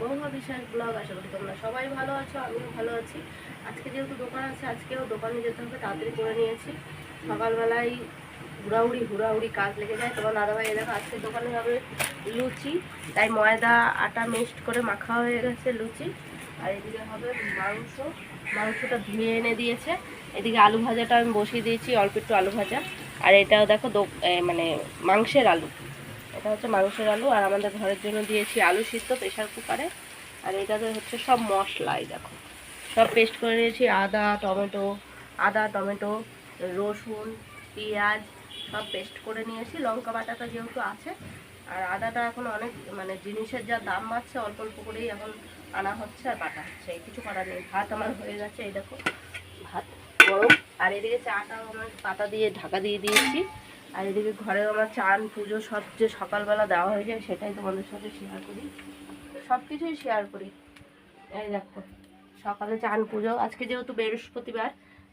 মহুয়া বিশ্বাস ব্লগ, আশা করি তোমরা সবাই ভালো আছো, আমিও ভালো আছি। আজকে যেহেতু দোকান আছে, আজকেও দোকানে যেতে হবে, তাড়াতাড়ি করে নিয়েছি। সকালবেলায় হুড়াহুড়ি হুড়াহুড়ি কাজ লেগে যায়। তোমার দাদাভাই দেখো, আজকে দোকানে হবে লুচি। তাই ময়দা, আটা মিক্সড করে মাখা হয়ে গেছে লুচি। আর এদিকে হবে মাংস। মাংসটা ধুয়ে এনে দিয়েছে। এদিকে আলু ভাজাটা আমি বসিয়ে দিয়েছি, অল্প একটু আলু ভাজা। আর এটাও দেখো মানে মাংসের আলু। এটা হচ্ছে মাংসের আলু, আর আমাদের ঘরের জন্য দিয়েছি আলু সিদ্ধ প্রেশার কুকারে। আর এটাতে হচ্ছে সব মশলাই, দেখো। সব পেস্ট করে নিয়েছি, আদা, টমেটো আদা, টমেটো, রসুন, পেঁয়াজ, সব পেস্ট করে নিয়েছি। লঙ্কা বাটাটা যেহেতু আছে, আর আদাটা এখন অনেক মানে জিনিসের যা দাম বাড়ছে, অল্প অল্প করেই এখন আনা হচ্ছে আর বাটা হচ্ছে। এই কিছু করার নেই। ভাত আমার হয়ে গেছে, এই দেখো। ভাত গরম। আর এদিকে চাটাও আমার পাতা দিয়ে, ঢাকা দিয়ে দিয়েছি। আর এদিকে ঘরে আমার চান, পুজো, সব যে সকালবেলা দেওয়া হয়ে যায় সেটাই তোমাদের সাথে শেয়ার করি। সব কিছুই শেয়ার করি। এই দেখো, সকালে চান, পুজো। আজকে যেহেতু বৃহস্পতিবার,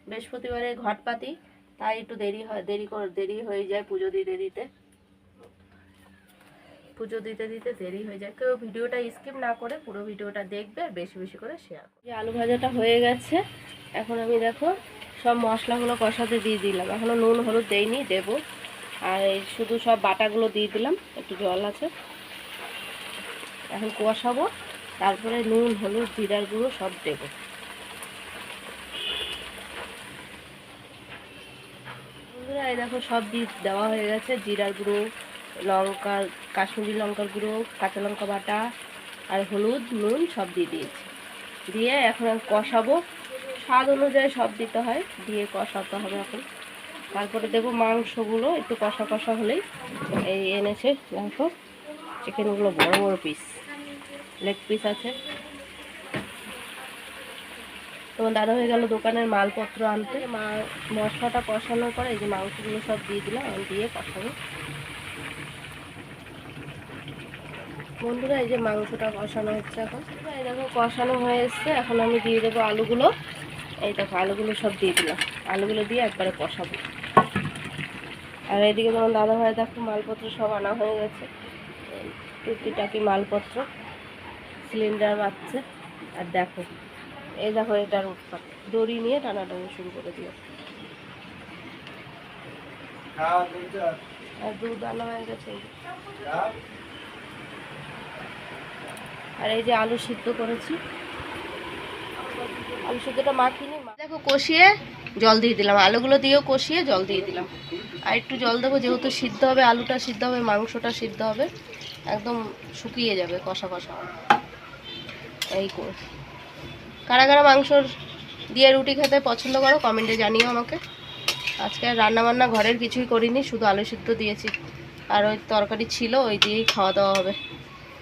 বৃহস্পতিবারে ঘট পাতি তাই একটু দেরি হয়, দেরি করে, দেরি হয়ে যায় পুজো দিতে দিতে। পুজো দিতে দিতে দেরি হয়ে যায়। কেউ ভিডিওটা স্কিপ না করে পুরো ভিডিওটা দেখবে বেশি বেশি করে শেয়ার করবে। আলু ভাজাটা হয়ে গেছে। এখন আমি দেখো, সব মশলাগুলো কষাতে দিয়ে দিলাম। এখনও নুন, হলুদ দেইনি, দেবো। আর এই শুধু সব বাটাগুলো দিয়ে দিলাম, একটু জল আছে। এখন কষাবো, তারপরে নুন, হলুদ, জিরার গুঁড়ো সব দেবো। বন্ধুরা, এই দেখো সব দিয়ে দেওয়া হয়ে গেছে, জিরার গুঁড়ো, লঙ্কা, কাশ্মীরি লঙ্কার গুঁড়ো, কাঁচা লঙ্কা বাটা আর হলুদ, নুন সব দিয়ে দিয়েছি। দিয়ে এখন কষাবো। স্বাদ অনুযায়ী সব দিতে হয়, দিয়ে কষাতে হবে এখন। তারপরে দেবো মাংসগুলো, একটু কষা কষা হলেই এই এনেছে মাংস। চিকেনগুলো বড় বড় পিস লেগ পিস আছে। তোমার দাদা হয়ে গেল দোকানের মালপত্র আনতে। মা মশলাটা কষানোর পরে এই যে মাংসগুলো সব দিয়ে দিলাম দিয়ে কষাবো। বন্ধুরা, এই যে মাংসটা কষানো হচ্ছে এখন। এই দেখো, কষানো হয়ে এসছে। এখন আমি দিয়ে দেবো আলুগুলো। এই দেখো, আলুগুলো সব দিয়ে দিলাম। আলুগুলো দিয়ে একবারে কষাবো। আর এদিকে তোমার দাদা ভাই দেখো মালপত্র সব আনা হয়ে গেছে। টুকিটাকি মালপত্র সিলিন্ডার বাচ্চা আর দেখো এই দেখো এটার উৎপাত দড়ি নিয়ে টানাটানি শুরু করে দিও আর দুধ আনা হয়ে গেছে। আর এই যে আলু সিদ্ধ করেছি। আলু সিদ্ধটা মাখিনি দেখো কষিয়ে জল দিয়ে দিলাম। আলুগুলো দিয়েও কষিয়ে জল দিয়ে দিলাম। আর একটু জল দেবো, যেহেতু সিদ্ধ হবে, আলুটা সিদ্ধ হবে, মাংসটা সিদ্ধ হবে, একদম শুকিয়ে যাবে কষা কষা। এই করে। কারা কারা মাংসর দিয়ে রুটি খেতে পছন্দ করো, কমেন্টে জানিও আমাকে। আজকে রান্নাবান্না ঘরের কিছুই করিনি, শুধু আলু সিদ্ধ দিয়েছি। আর ওই তরকারি ছিল, ওই দিয়েই খাওয়া দাওয়া হবে।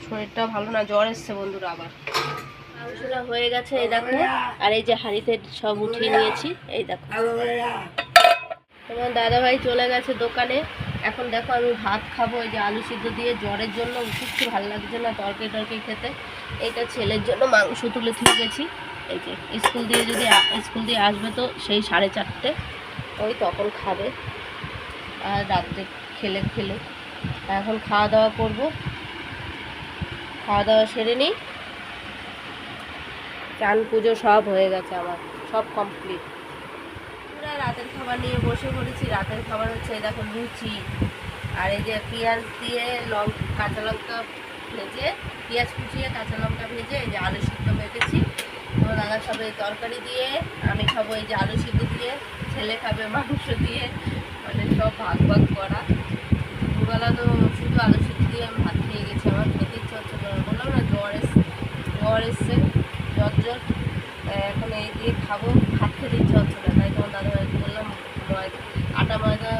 শরীরটা ভালো না, জ্বর এসছে বন্ধুরা আবার। মাংসটা হয়ে গেছে, এই দেখো। আর এই যে হাঁড়িতে সব উঠিয়ে নিয়েছি, এই দেখো। তোমার দাদাভাই চলে গেছে দোকানে। এখন দেখো আমি ভাত খাব, এই যে আলু সিদ্ধ দিয়ে জ্বরের জন্য কিচ্ছু ভালো লাগছে না তরকারি টরকারি খেতে। এটা ছেলের জন্য মাংস তুলে থুয়ে গেছি। এই যে স্কুল দিয়ে যদি স্কুল দিয়ে আসবে তো সেই সাড়ে চারটে, ওই তখন খাবে। আর রাত্রে খেলে খেলে। এখন খাওয়া দাওয়া করব। খাওয়া দাওয়া সেরে নিই। চান পুজো সব হয়ে গেছে আমার, সব কমপ্লিট পুরো রাতের খাবার নিয়ে বসে পড়েছি, রাতের খাবার হচ্ছে দেখো লুচি, আর এই যে পেঁয়াজ দিয়ে লং, কাঁচা লঙ্কা ভেজে, পেঁয়াজ কুচিয়ে কাঁচা লঙ্কা ভেজে এই যে আলু সিদ্ধ মেখেছি তোমার দাদা এই তরকারি দিয়ে, আমি খাব এই যে আলু সিদ্ধ দিয়ে, ছেলে খাবে মাংস দিয়ে মানে সব ভাগ ভাগ করা। দুবেলা তো শুধু আলু সিদ্ধ দিয়ে আমি ভাত খেয়ে গেছি, আমার খেতে ইচ্ছে হচ্ছে বললাম না, জ্বর এসছে জ্বর এসছে। জ্বর এখন এই দিয়ে খাব। ভাত খেতে ইচ্ছা হচ্ছে না তাই তোমার দাদা বললাম আটা ময়দা